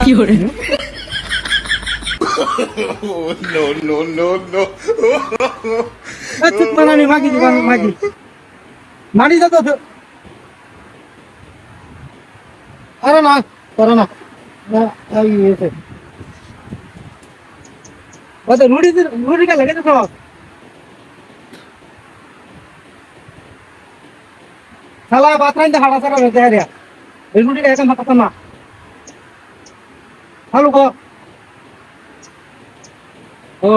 কি no, no, no, no. চুপ মাগি দিবান মাগি। মারি যা তো। আরে না করো না। রুটি রুটি কা লেগে তো সব শালা বাতরাইন দে হাড়া সারা হারিয়া এই রুটিটা এখন ভাত না? হ্যালো গো। ও।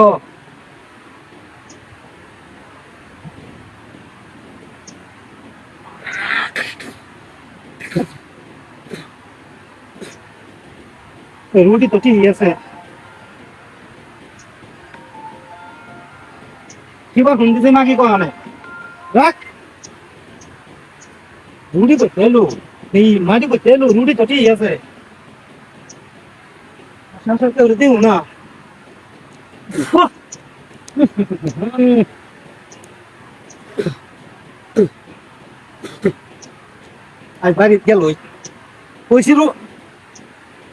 রুটি তো ঠিক আছে। কিবা শুনতেছে না কি কয়া নাই রাখ। রুটি তো তেলু এই মাটি তো তেলু রুটি তো ঠিক আছে সংসার করে দিও না আজ বাড়িতে গেল কইছিল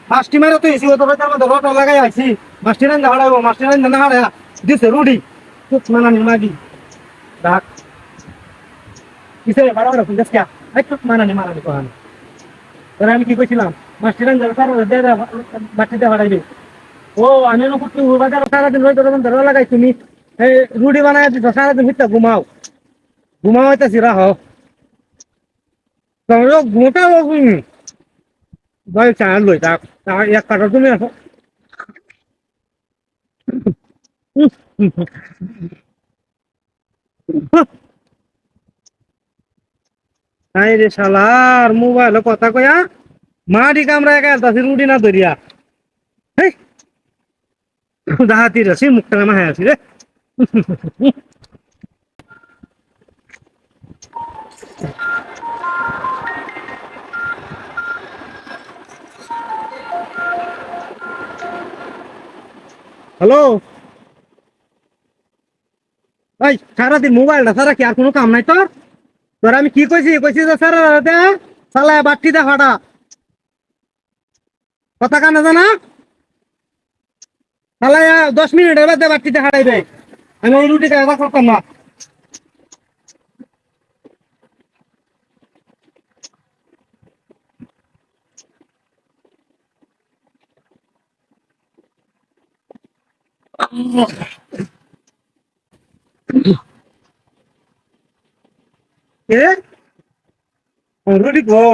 মাস্টি মেরে তো এসি তোর তার মধ্যে রটা লাগাই আইছি মাস্টি রান হাড়াইব মাস্টি রান না হাড়া দিছে রুডি তুত মানানি মাগি ডাক কিসে বড় বড় মানানি মারানি কোহান। আমি কি কইছিলাম মাস্টি রান তার দে দে মাটি দে হাড়াইবে ও, আমি কুটু বাজার সারাদিন রই তোর মধ্যে লাগাই তুমি। এই রুডি বানায় দিছ, সারাদিন ভিতরে ঘুমাও। ঘুমাও হইতাছি, রাহ। তোর ঘুমটা ভাই চাল লই তা এক কাটা তুমি আসো হাই রে শালার মোবাইল কথা কয়া মাটি কামরা একা আলতাছি রুটি না ধরিয়া। হেই, দাহাতি রাছি মুখটা মাহে আছি রে। হ্যালো? এই, সারাদিন মোবাইলটা সারা কি আর কোনো কাম নাই তোর? তোর আমি কি কইছি? কইছি যে, স্যার, দে বাট্টি দে ফাটা। কথা কানে জানা? চালায় দশ মিনিটের বাদে বাট্টিতে হারাইবে আমি ওই রুটি কাজা করতাম না। কে রুটি গো